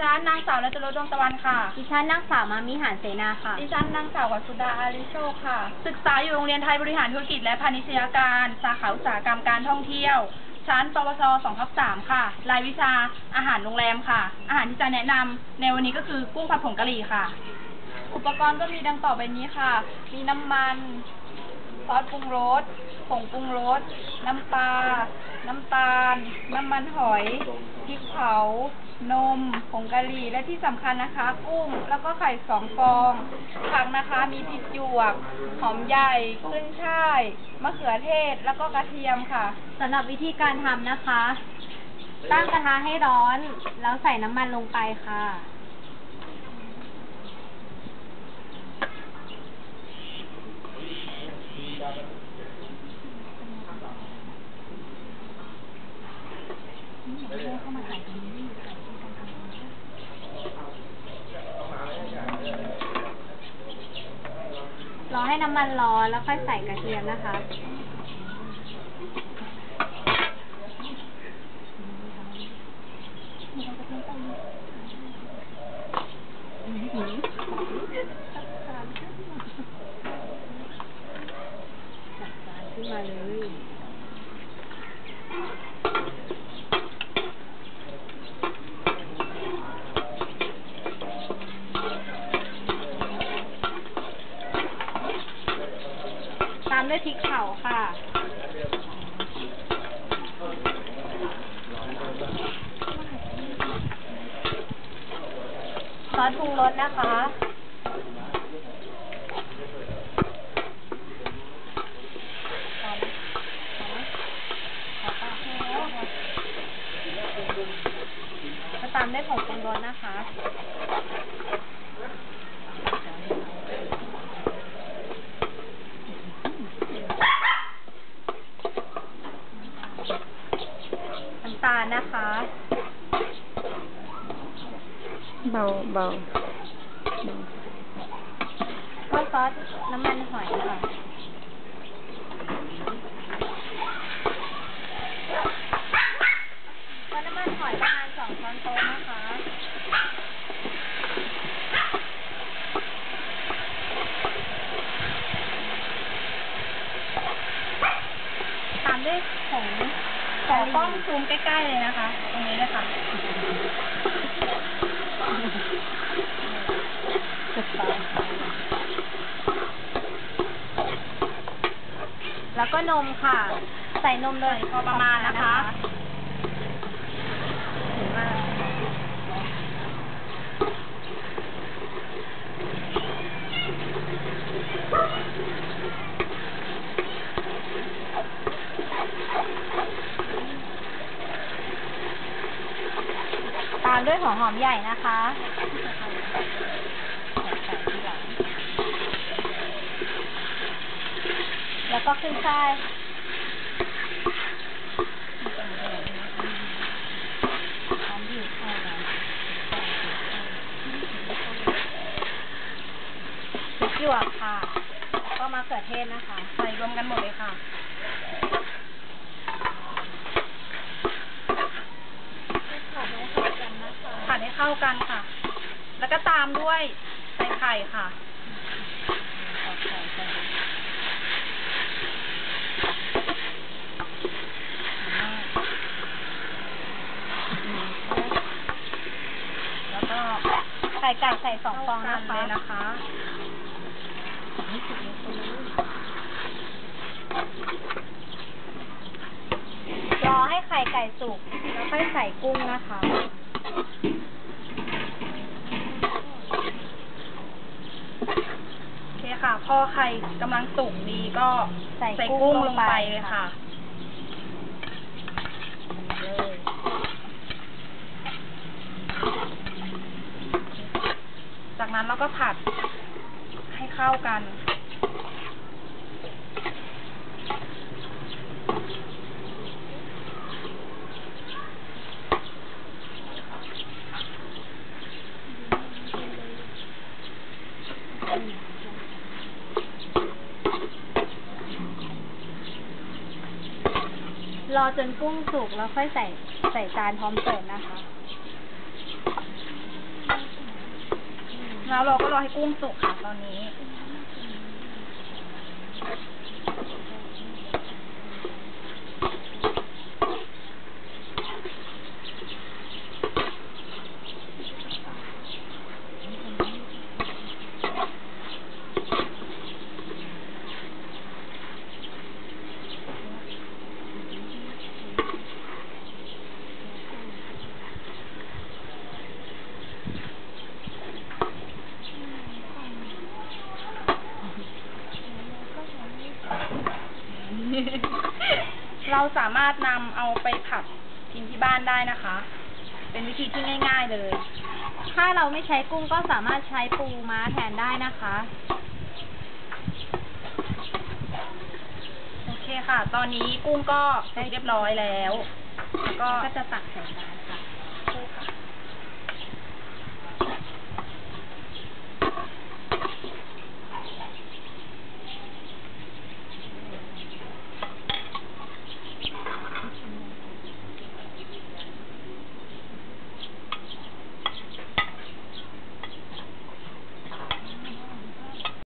ฉันนางสาวรัชรสดวงตะวันค่ะ ดิฉันนางสาวมามิหารเสนาค่ะ ดิฉันนางสาววัสุดาอาริโชคค่ะ ศึกษาอยู่โรงเรียนไทยบริหารธุรกิจและพาณิชยการ สาขาอุตสาหกรรมการท่องเที่ยว ชั้นปวส2ทับ3ค่ะ รายวิชาอาหารโรงแรมค่ะ อาหารที่จะแนะนำในวันนี้ก็คือกุ้งผัดผงกะหรี่ค่ะ อุปกรณ์ก็มีดังต่อไปนี้ค่ะ มีน้ำมัน ซอสปรุงรส ผงปรุงรส น้ำปลา น้ำตาล น้ำมันหอย พริกเผา นม ผงกะหรี่ และที่สำคัญนะคะ กุ้ง แล้วก็ไข่สองฟอง ผักนะคะ มีพริกหยวก หอมใหญ่ ขึ้นช่าย มะเขือเทศ แล้วก็กระเทียมค่ะ สำหรับวิธีการทำนะคะ ตั้งกระทะให้ร้อน แล้วใส่น้ำมันลงไปค่ะ ให้น้ำมันร้อนแล้วค่อยใส่กระเทียมนะคะจัดจานขึ้นมาเลยามด้วยพริกเผาค่ะ ซอสปรุงรสนะคะ ตามด้วยผงปรุงรสนะคะาลนะคะ เบาเบาก็ซอสน้ำมันหอยค่ะ ซอสน้ำมันหอยประมาณสองช้อนโต๊ะนะคะ ตามด้วยผง ขอ กล้องซูมใกล้ๆเลยนะคะ ตรงนี้เลยค่ะแล้วก็นมค่ะ ใส่นมเลยพอประมาณนะคะ ถึงมาก ตามด้วยหัวหอมใหญ่นะคะแล้วก็ขึ้นช่ายพริกหยวกค่ะ ก็มะเขือเทศนะคะ ใส่รวมกันหมดเลยค่ะ ผัดให้ เข้ากันค่ะ แล้วก็ตามด้วยใส่ไข่ค่ะ แล้วก็ไข่ไก่ใส่สองฟองเข้านะกันคะเลยนะคะรอให้ไข่ไก่สุก แล้วค่อยใส่กุ้งนะคะ โอเคค่ะ พอไข่กำลังสุกดีก็ใส่ใส่กุ้กุ้งงลลงงไปไปเลยค่ะจากนั้นเราก็ผัดให้เข้ากัน อจนกุ้งสุกแล้วค่อยใส่ใส่จานพร้อมเสิร์ฟนะคะ แล้วเราก็รอให้กุ้งสุกค่ะตอนนี้ เราสามารถนำเอาไปผัดกินที่บ้านได้นะคะ เป็นวิธีที่ง่าย ๆเลย ถ้าเราไม่ใช้กุ้งก็สามารถใช้ปูม้าแทนได้นะคะ โอเคค่ะ ตอนนี้กุ้งก็ได้เรียบร้อยแล้ว แล้วก็ ก็จะตักใส่จานค่ะ